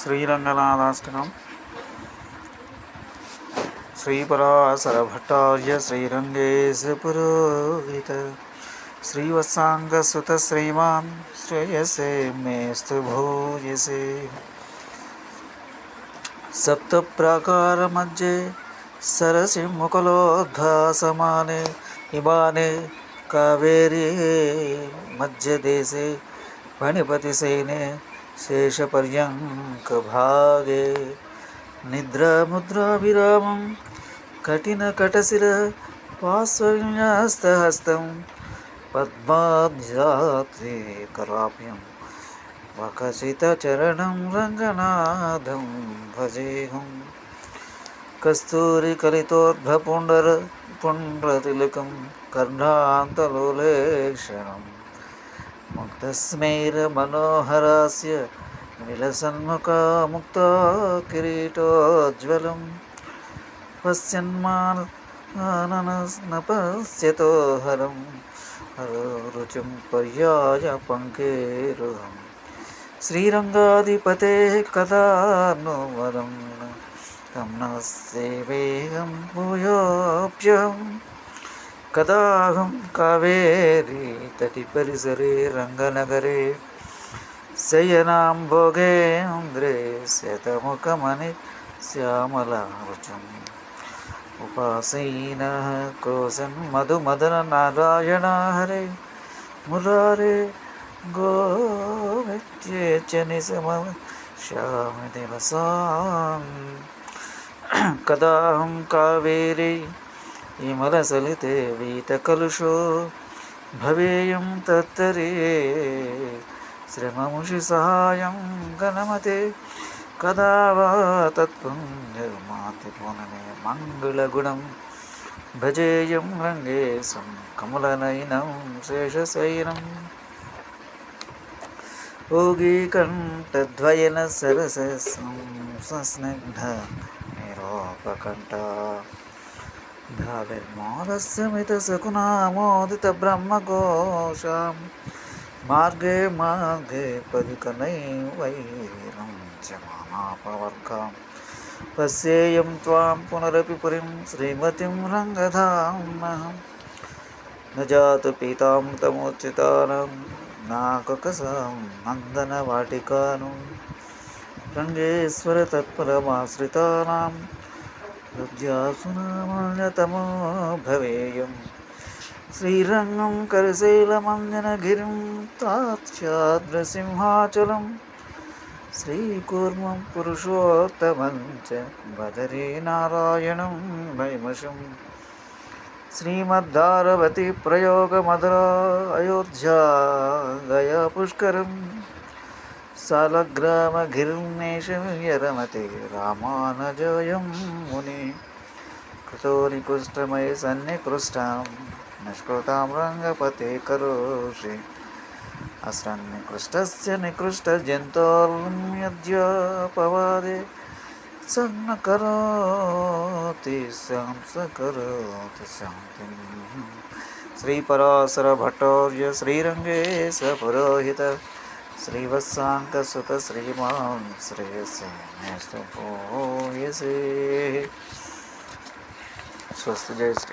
श्रीरङ्गनाथाष्टकं श्रीपरासरभट्टार्य श्रीरङ्गेशपुरोहित श्रीवत्साङ्गसुत श्रीमान् श्रेयसे मेस्तु भोजसे। सप्तप्राकारमध्ये सरसिमुकुलोद्भासमाने इमाने कावेरी मध्यदेशे वणिपतिसेने शेषपर्यङ्कभागे निद्रामुद्राभिरामं कठिनकटशिरपार्श्वविन्यस्तहस्तं पद्माभिरात्रे कराप्यं वकसितचरणं रङ्गनाथं भजेहं कस्तूरिकलितोद्भपुण्डर पुण्ड्रतिलकं कर्णान्तलोलेक्षणम् కస్తూరికలితోద్భపుండర పుండ్రతిలకం కర్ణాంతలోలేక్షణం ముక్తస్మైరమనోహరాస్య విలసన్ముఖముక్తా కిరీటోజ్వలం. పశ్యన్మాననపశ్యతో హరం రుచిం పర్యాయ పంకేరుహం. శ్రీరంగాధిపతే కదా ను వరం తం న సేవేహం భూయోప్యం కదాహం కావేరీ తటి పరిసరే రంగనగరే శయనాం భోగేంద్రే శతముఖమని శ్యామలారుచం. ఉపాసీన కోసన్ మధుమదన నారాయణ హరే మురారే గోవిత్యేచని సమ శ్యామ దివసాం కదాహం భవేయం తత్తరే. శ్రమముషి సహాయం గణమతే కదా వా తత్పుణ్యమాతి పునమే మంగళగుణం భజేయం రంగేశం కమలనయనం శేషశయనం. ఓగీకంఠద్వయన సరస సంస్నిగ్ధ నిరోపకంఠ. భావేర్మోదస్యమిత సుకునామోదిత బ్రహ్మఘోషం మార్గే మార్గే పదికనై వైరం చమానాపవర్గం పశ్యేయం త్వాం పునరపి పురిం శ్రీమతిం రంగధామ్నహం. నజాతు పీతామృతమోచితానం నాకొకసాం నందనవాటికాను. రంగేశ్వర తత్పరమాశ్రితానాం రుద్యాసునామన్యతమో భవేయం శ్రీరంగం కరిశైలమంజనగిరిం తాత్స్యాద్రసింహాచలం శ్రీకూర్మం పురుషోత్తమం చ బదరీనారాయణం భైమషం శ్రీమద్దారవతి ప్రయోగమదరా అయోధ్యా గయా పుష్కరం सालग्रामगिर्नेशरमते रामानुजोऽयं मुनि कृतो निकृष्टमयि सन्निकृष्टां निष्कृतां रङ्गपते करोषि। अस्रन्निकृष्टस्य निकृष्टजन्तोर्म्यद्यापवादे स न करोति स्यां स करोति शान्तिं। श्रीपरासरभटौर्य श्रीरङ्गे स पुरोहितः శ్రేయసే మేస్తు పోయసే స్వస్తి జయ శ్రీ